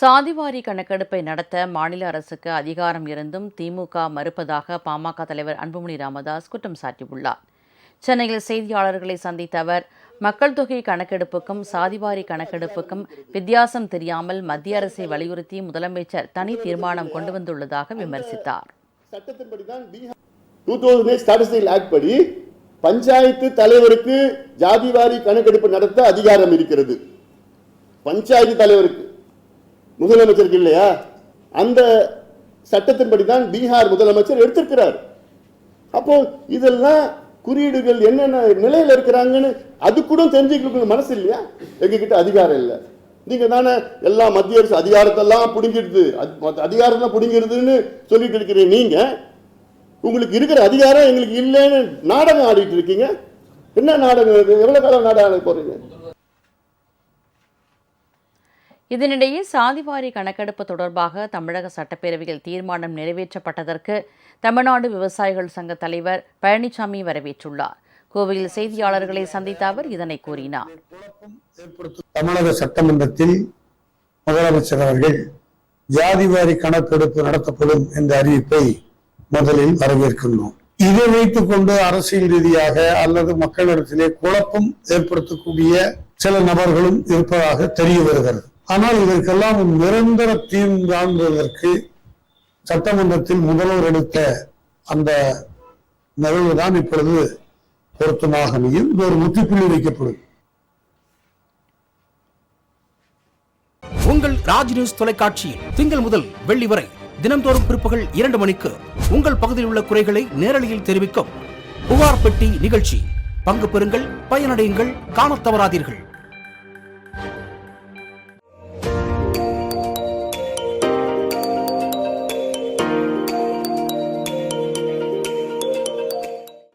சாதிவாரி கணக்கெடுப்பை நடத்த மாநில அரசுக்கு அதிகாரம் இருந்தும் திமுக மறுப்பதாக பாமக தலைவர் அன்புமணி ராமதாஸ் குற்றம் சாட்டியுள்ளார். சென்னையில் செய்தியாளர்களை சந்தித்த அவர் மக்கள் தொகை கணக்கெடுப்புக்கும் சாதிவாரி கணக்கெடுப்புக்கும் வித்தியாசம் தெரியாமல் மத்திய அரசை வலியுறுத்தி முதலமைச்சர் தனி தீர்மானம் கொண்டு வந்துள்ளதாக விமர்சித்தார். படி பஞ்சாயத்து தலைவருக்கு ஜாதிவாரி கணக்கெடுப்பு நடத்த அதிகாரம் இருக்கிறது. பஞ்சாயத்து தலைவருக்கு. முதலமைச்சருக்கு இல்லையா? அந்த சட்டத்தின்படி தான் பீகார் முதலமைச்சர் எடுத்திருக்கிறார். அப்போ இதெல்லாம் குறியீடுகள் என்னென்ன நிலையில் இருக்கிறாங்கன்னு அது கூட தெரிஞ்சுக்க மனசு இல்லையா? எங்ககிட்ட அதிகாரம் இல்லை. நீங்க தானே எல்லா மத்திய அரசு அதிகாரத்தெல்லாம் புடுங்கிடுது. அதிகாரத்தெல்லாம் பிடிங்கிடுதுன்னு சொல்லிட்டு இருக்கிறீங்க நீங்க. உங்களுக்கு இருக்கிற அதிகாரம் எங்களுக்கு இல்லைன்னு நாடகம் ஆடிட்டு இருக்கீங்க. என்ன நாடகம்? இது எவ்வளவு காலம் நாடகம் ஆட போறீங்க? இதனிடையே சாதிவாரி கணக்கெடுப்பு தொடர்பாக தமிழக சட்டப்பேரவையில் தீர்மானம் நிறைவேற்றப்பட்டதற்கு தமிழ்நாடு விவசாயிகள் சங்க தலைவர் பழனிசாமி வரவேற்றுள்ளார். கோவையில் செய்தியாளர்களை சந்தித்த அவர் இதனை கூறினார். தமிழக சட்டமன்றத்தில் முதலமைச்சர் அவர்கள் ஜாதிவாரி கணக்கெடுப்பு நடத்தப்படும் என்ற அறிவிப்பை முதலில் வரவேற்கின்றோம். இதை வைத்துக் கொண்டு அரசியல் ரீதியாக அல்லது மக்களிடத்திலே குழப்பம் ஏற்படுத்தக்கூடிய சில நபர்களும் இருப்பதாக தெரிய வருகிறது. ஆனால் இதற்கெல்லாம் நிரந்தர தீர்வு காண்பதற்கு சட்டமன்றத்தில் முதல்வர் எடுத்த அந்த நிகழ்வு தான் இப்பொழுது பொருத்தமாக அமையும். இது ஒரு முற்றுப்புள்ளி வைக்கப்படும். உங்கள் ராஜ் நியூஸ் தொலைக்காட்சியில் திங்கள் முதல் வெள்ளி வரை தினம்தோறும் பிற்பகல் இரண்டு மணிக்கு உங்கள் பகுதியில் உள்ள குறைகளை நேரலையில் தெரிவிக்கும் புகார் பெட்டி நிகழ்ச்சி. பங்கு பெறுங்கள் பயனடையுங்கள் காணத் தவறாதீர்கள்.